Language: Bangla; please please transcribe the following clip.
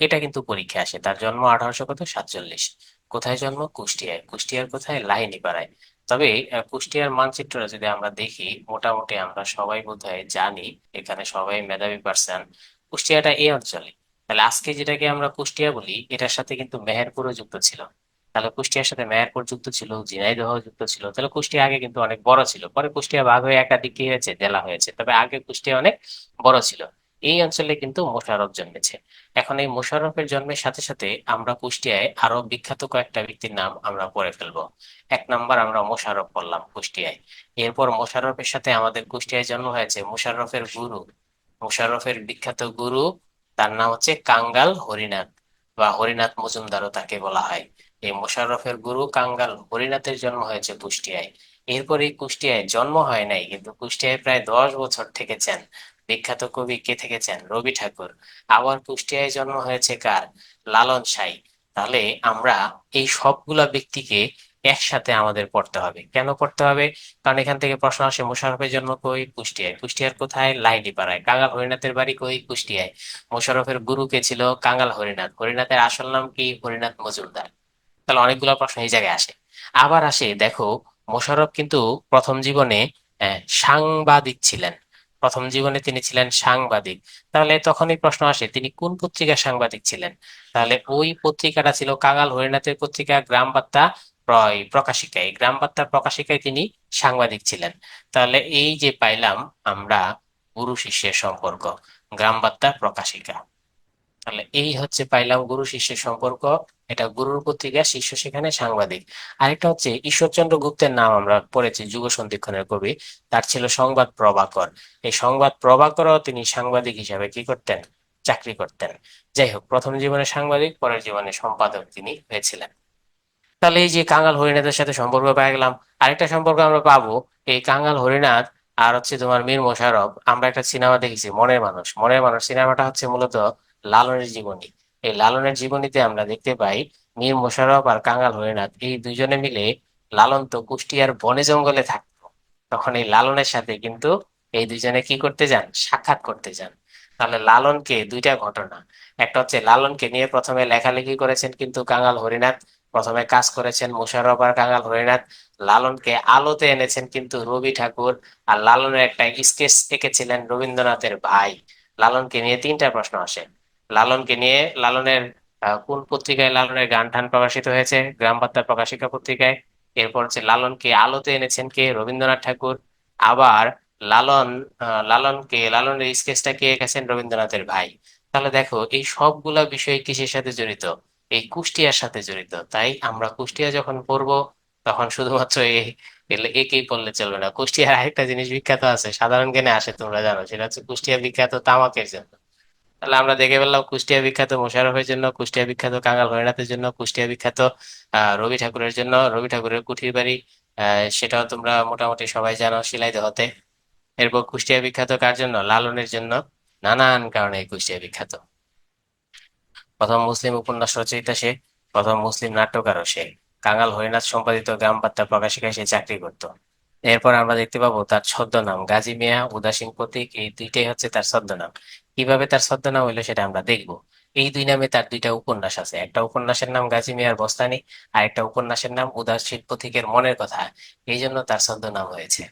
এটা কিন্তু পরীক্ষা আসে। তার জন্ম আঠারোশো কত? সাতচল্লিশ। কোথায় জন্ম? কুষ্টিয়ায়। কুষ্টিয়ার কোথায়? লাহিনী পাড়ায় তবে কুষ্টিয়ার মানচিত্রটা যদি আমরা দেখি, মোটামুটি আমরা সবাই বোধহয় জানি, এখানে সবাই মেধাবী পার্সন কুষ্টিয়াটা এই অঞ্চলে। তাহলে আজকে যেটাকে আমরা কুষ্টিয়া বলি, এটার সাথে কিন্তু মেহেরপুরও যুক্ত ছিল। তাহলে কুষ্টিয়ার সাথে মেহেরপুর যুক্ত ছিল ঝিনাইদহ যুক্ত ছিল। তাহলে কুষ্টিয়া আগে কিন্তু অনেক বড় ছিল। পরে কুষ্টিয়া ভাগ হয়ে একাধিক হয়েছে? জেলা হয়েছে। তবে আগে কুষ্টিয়া অনেক বড় ছিল। এই অঞ্চলে কিন্তু মোশাররফ জন্মেছে। এখন এই মোশাররফের জন্মের সাথে সাথে আমরা কুষ্টিয়ায় আরও বিখ্যাত কয়েকটা ব্যক্তির নাম আমরা পড়ে ফেলব। এক নাম্বার আমরা মোশাররফ পড়লাম কুষ্টিয়ায়। এরপর মোশাররফের সাথে আমাদের কুষ্টিয়ায় জন্ম হয়েছে মোশাররফের গুরু। মোশাররফের বিখ্যাত গুরু, তার নাম হচ্ছে কাঙ্গাল হরিনাথ বা হরিনাথ মজুমদারও তাকে বলা হয়। এই মোশাররফের গুরু কাঙ্গাল হরিনাথের জন্ম হয়েছে কুষ্টিয়ায়। এরপর এই কুষ্টিয়ায় জন্ম হয় নাই, কিন্তু কুষ্টিয়ায় প্রায় দশ বছর থেকেছেন। বিখ্যাত কবি কে থেকেছেন? রবি ঠাকুর। আবার কুষ্টিয়ায় জন্ম হয়েছে কার? লালন সাঁই। তাহলে আমরা এই সবগুলা ব্যক্তিকে একসাথে আমাদের পড়তে হবে। কেন পড়তে হবে? কারণ এখান থেকে প্রশ্ন আসে মোশাররফের জন্ম কই? কুষ্টিয়ায়। কুষ্টিয়ার কোথায়? লাইডি পাড়ায় কাঙ্গাল হরিনাথের বাড়ি কই? কুষ্টিয়ায়। মোশাররফের গুরু কে ছিল? কাঙ্গাল হরিনাথ। হরিনাথের আসল নাম কি? হরিনাথ মজুমদার। তাহলে অনেকগুলো প্রশ্ন এই জায়গায় আসে। আবার আসে, দেখো মোশাররফ কিন্তু প্রথম জীবনে সাংবাদিক ছিলেন। প্রথম জীবনে তিনি ছিলেন সাংবাদিক। তাহলে তখনই প্রশ্ন আসে, তিনি কোন পত্রিকার সাংবাদিক ছিলেন? তাহলে ওই পত্রিকাটা ছিল কাঙাল হরিনাথের পত্রিকা গ্রাম বার্তা প্র- প্রকাশিকা এই গ্রাম বার্তা প্রকাশিকায় তিনি সাংবাদিক ছিলেন। তাহলে এই যে পাইলাম আমরা গুরু শিষ্যের সম্পর্ক, গ্রাম বার্তা প্রকাশিকা। তাহলে এই হচ্ছে পাইলাম গুরু শিষ্যের সম্পর্ক। এটা গুরুর পত্রিকা, শিষ্য সেখানে সাংবাদিক। আরেকটা হচ্ছে ঈশ্বরচন্দ্র গুপ্তের নাম আমরা পড়েছি যুগ সন্ধিক্ষণের কবি। তার ছিল সংবাদ প্রভাকর। এই সংবাদ প্রভাকরও তিনি সাংবাদিক হিসাবে কি করতেন? চাকরি করতেন। যাই হোক, প্রথম জীবনে সাংবাদিক, পরের জীবনে সম্পাদক তিনি হয়েছিলেন। তাহলে এই যে কাঙ্গাল হরিনাথের সাথে সম্পর্ক পাই গেলাম। আরেকটা সম্পর্ক আমরা পাবো, এই কাঙ্গাল হরিনাথ আর হচ্ছে তোমার মীর মোশারফ। আমরা একটা সিনেমা দেখেছি, মনের মানুষ। মনের মানুষ সিনেমাটা হচ্ছে মূলত লালনের জীবনী। এই লালনের জীবনীতে আমরা দেখতে পাই মীর মোশাররফ আর কাঙ্গাল হরিনাথ, এই দুজনে মিলে লালন তো কুষ্টিয়ার বনে জঙ্গলে থাকতো। তখন এই লালনের সাথে কিন্তু এই দুজনে কি করতে যান? সাক্ষাৎ করতে যান। তাহলে লালনকে দুইটা ঘটনা। একটা হচ্ছে লালনকে নিয়ে প্রথমে লেখালেখি করেছেন কিন্তু কাঙ্গাল হরিনাথ, প্রথমে কাজ করেছেন মোশাররফ আর কাঙ্গাল হরিনাথ। লালনকে আলোতে এনেছেন কিন্তু রবি ঠাকুর আর লালনের একটা স্কেচ এঁকেছিলেন রবীন্দ্রনাথের ভাই। লালনকে নিয়ে তিনটা প্রশ্ন আসে। লালনকে নিয়ে লালনের কোন পত্রিকায় লালনের গান টান প্রকাশিত হয়েছে? গ্রাম বার্তা প্রকাশিকা পত্রিকায়। এরপর হচ্ছে লালনকে আলোতে এনেছেন কে? রবীন্দ্রনাথ ঠাকুর। আবার লালন লালনকে, লালনের স্কেচটা কে এঁকেছেন? রবীন্দ্রনাথের ভাই। তাহলে দেখো, এই সবগুলা বিষয় কিসের সাথে জড়িত? এই কুষ্টিয়ার সাথে জড়িত। তাই আমরা কুষ্টিয়া যখন পড়ব, তখন শুধুমাত্র এই একেই পড়লে চলবে না। কুষ্টিয়ার আরেকটা জিনিস বিখ্যাত আছে, সাধারণ জ্ঞানে আসে, তোমরা জানো, সেটা হচ্ছে কুষ্টিয়া বিখ্যাত তামাকের জন্য। তাহলে আমরা দেখে ফেললাম কুষ্টিয়া বিখ্যাত মোশাররফের জন্য, কুষ্টিয়া বিখ্যাত কাঙ্গাল হরিনাথের জন্য, কুষ্টিয়া বিখ্যাত রবি ঠাকুরের জন্য। রবি ঠাকুরের কুঠির বাড়ি সেটাও তোমরা মোটামুটি সবাই জানো শিলাইদহতে এরপর কুষ্টিয়া বিখ্যাত কার জন্য? লালনের জন্য। নানান কারণে কুষ্টিয়া বিখ্যাত। প্রথম মুসলিম উপন্যাস রচয়িতা সে, প্রথম মুসলিম নাট্যকারও সে। কাঙ্গাল হরিনাথ সম্পাদিত গ্রাম বার্তা প্রকাশিকায় সে চাকরি করত। এরপর আমরা দেখতে পাবো তার ছদ্মনাম। গাজী মিয়া উদাসীন প্রতীক, এই দুইটাই হচ্ছে তার ছদ্মনাম। কীভাবে তার ছদ্মনাম হইল সেটা আমরা দেখব। এই দুই নামে তার দুইটা উপন্যাস আছে। একটা উপন্যাসের নাম গাজী মিয়ার বস্তানি আর একটা উপন্যাসের নাম উদাসীন প্রতীকের মনের কথা। এই জন্য তার ছদ্মনাম হয়েছে।